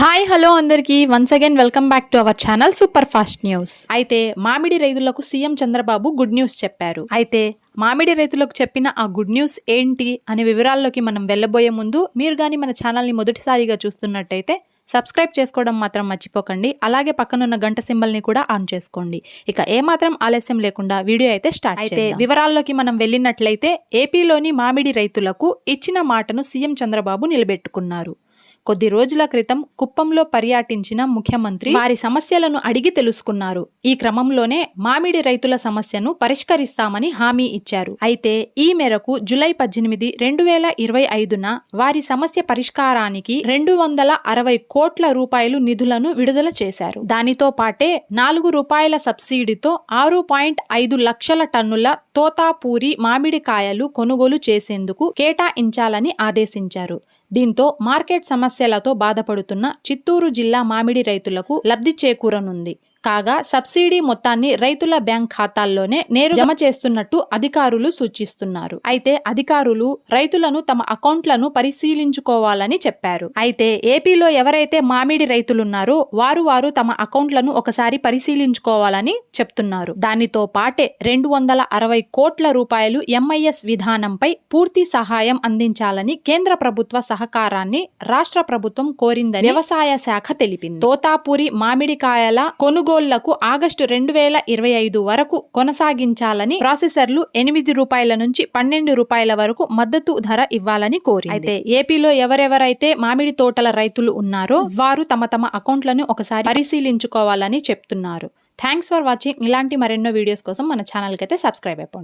Hi hello అందరికీ. Once again welcome back to our channel super fast news అయితే మామిడి రైతులకు సీఎం చంద్రబాబు గుడ్ న్యూస్ చెప్పారు. అయితే మామిడి రైతులకు చెప్పిన ఆ గుడ్ న్యూస్ ఏంటి అనే వివరాల్లోకి మనం వెళ్ళబోయే ముందు మీరు కానీ మన ఛానల్ని మొదటిసారిగా చూస్తున్నట్టయితే సబ్స్క్రైబ్ చేసుకోవడం మాత్రం మర్చిపోకండి. అలాగే పక్కనున్న గంట సింబల్ని కూడా ఆన్ చేసుకోండి. ఇక ఏమాత్రం ఆలస్యం లేకుండా వీడియో అయితే స్టార్ట్ అయితే వివరాల్లోకి మనం వెళ్ళినట్లయితే ఏపీలోని మామిడి రైతులకు ఇచ్చిన మాటను సీఎం చంద్రబాబు నిలబెట్టుకున్నారు. కొద్ది రోజుల క్రితం కుప్పంలో పర్యటించిన ముఖ్యమంత్రి వారి సమస్యలను అడిగి తెలుసుకున్నారు. ఈ క్రమంలోనే మామిడి రైతుల సమస్యను పరిష్కరిస్తామని హామీ ఇచ్చారు. అయితే ఈ మేరకు జులై పద్దెనిమిది రెండు వేల ఇరవై ఐదున వారి సమస్య పరిష్కారానికి రెండు వందల అరవై కోట్ల రూపాయలు నిధులను విడుదల చేశారు. దానితో పాటే నాలుగు రూపాయల సబ్సిడీతో ఆరు పాయింట్ ఐదు లక్షల టన్నుల తోతాపూరి మామిడికాయలు కొనుగోలు చేసేందుకు కేటాయించాలని ఆదేశించారు. దీంతో మార్కెట్ సమస్యలతో బాధపడుతున్న చిత్తూరు జిల్లా మామిడి రైతులకు లబ్ధి చేకూరనుంది. కాగా సబ్సిడీ మొత్తాన్ని రైతుల బ్యాంక్ ఖాతాల్లోనే నేరు జమ చేస్తున్నట్టు అధికారులు సూచిస్తున్నారు. అయితే అధికారులు రైతులను తమ అకౌంట్లను పరిశీలించుకోవాలని చెప్పారు. అయితే ఏపీలో ఎవరైతే మామిడి రైతులున్నారో వారు వారు తమ అకౌంట్లను ఒకసారి పరిశీలించుకోవాలని చెప్తున్నారు. దానితో పాటే రెండు వందల అరవై కోట్ల రూపాయలు ఎంఐఎస్ విధానంపై పూర్తి సహాయం అందించాలని కేంద్ర ప్రభుత్వ సహకారాన్ని రాష్ట్ర ప్రభుత్వం కోరిందని వ్యవసాయ శాఖ తెలిపింది. తోతాపూరి మామిడికాయల కొనుగోలు కొనుగోళ్ళకు ఆగస్టు రెండు వేల ఇరవై ఐదు వరకు కొనసాగించాలని ప్రాసెసర్లు ఎనిమిది రూపాయల నుంచి పన్నెండు రూపాయల వరకు మద్దతు ధర ఇవ్వాలని కోరి అయితే ఏపీలో ఎవరెవరైతే మామిడి తోటల రైతులు ఉన్నారో వారు తమ తమ అకౌంట్లను ఒకసారి పరిశీలించుకోవాలని చెప్తున్నారు. Thanks for watching. ఇలాంటి మరెన్నో వీడియోస్ కోసం మన ఛానల్కి అయితే సబ్స్క్రైబ్ అయిపోండి